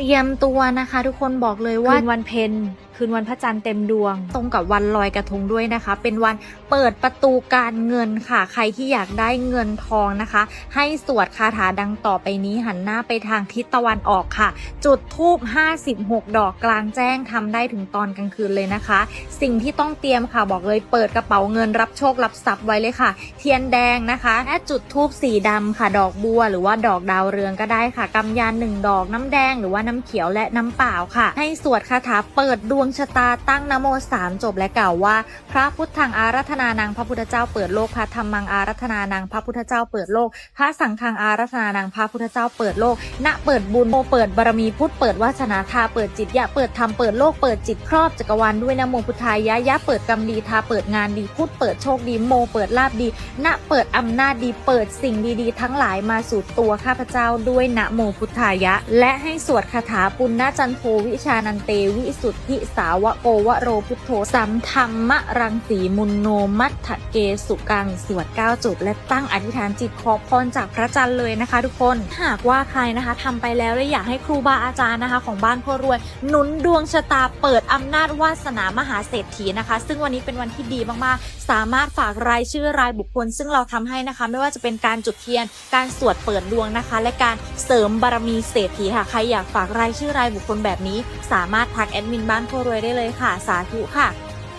เตรียมตัวนะคะ ทุกคนบอกเลยว่าวันเพ็ญ คืนวันพระจันทร์เต็มดวง ตรงกับวันลอยกระทงด้วยนะคะ เป็นวันเปิดประตูการเงินค่ะ ใครที่อยากได้เงินทองนะคะ ให้สวดคาถาดังต่อไปนี้หันหน้าไปทางทิศตะวันออกค่ะ จุดทูบ56 ดอกกลางแจ้งทำได้ถึงตอนกลางคืนเลยนะคะ สิ่งที่ต้องเตรียมค่ะบอกเลยเปิดกระเป๋าเงินรับโชครับทรัพย์ไว้เลยค่ะ เทียนแดงนะคะและจุดทูบสีดำค่ะดอกบัว หรือว่าดอกดาวเรืองก็ได้ค่ะกำยานหนึ่งดอกน้ำแดงหรือว่าน้ำเขียวและน้ำเปล่าค่ะ ให้สวดคาถาเปิดดวงชะตาตั้งนโมสามจบและกล่าวว่า พระพุทธังอารัธนานังพระพุทธเจ้าเปิดโลกพระธรรมังอารัธนานังพระพุทธเจ้าเปิดโลก พระสังฆังอารัธนานังพระพุทธเจ้าเปิดโลก ณเปิดบุญโมเปิดบารมีพุทธเปิดวาสนาทาเปิดจิตยะเปิดธรรมเปิดโลกเปิดจิตครอบจักรวาลด้วยนะโมพุทธายะยะเปิดกรรมดีทาเปิดงานดีพุทธเปิดโชคดีโมเปิดลาบดี ณเปิดอำนาจดีเปิดสิ่งดีๆ ทั้งหลายมาสู่ตัวข้าพเจ้าด้วยนะโมพุทธายะ และให้สวดคาถาปุณณจันโทวิชานันเตวิสุทธิสาวะโกวโรพุทโธสัมธรรมะรังสีมุนโนมัตถเกสุกังสวด9จุดและตั้งอธิษฐานจิตขอพรจากพระจันทร์เลยนะคะ ทุกคนหากว่าใครนะคะทำไปแล้วและอยากให้ครูบาอาจารย์นะคะ ของบ้านพ่อรวยหนุนดวงชะตาเปิดอำนาจวาสนามหาเศรษฐีนะคะ ซึ่งวันนี้เป็นวันที่ดีมากๆ สามารถฝากรายชื่อรายบุคคล ซึ่งเราทำให้นะคะ ไม่ว่าจะเป็นการจุดเทียน การสวดเปิดดวงนะคะ และการเสริมบารมีเศรษฐีค่ะใครอยากฝากรายชื่อรายบุคคลแบบนี้ สามารถทักแอดมินบ้านพ่อรวยได้เลยค่ะ สาธุค่ะ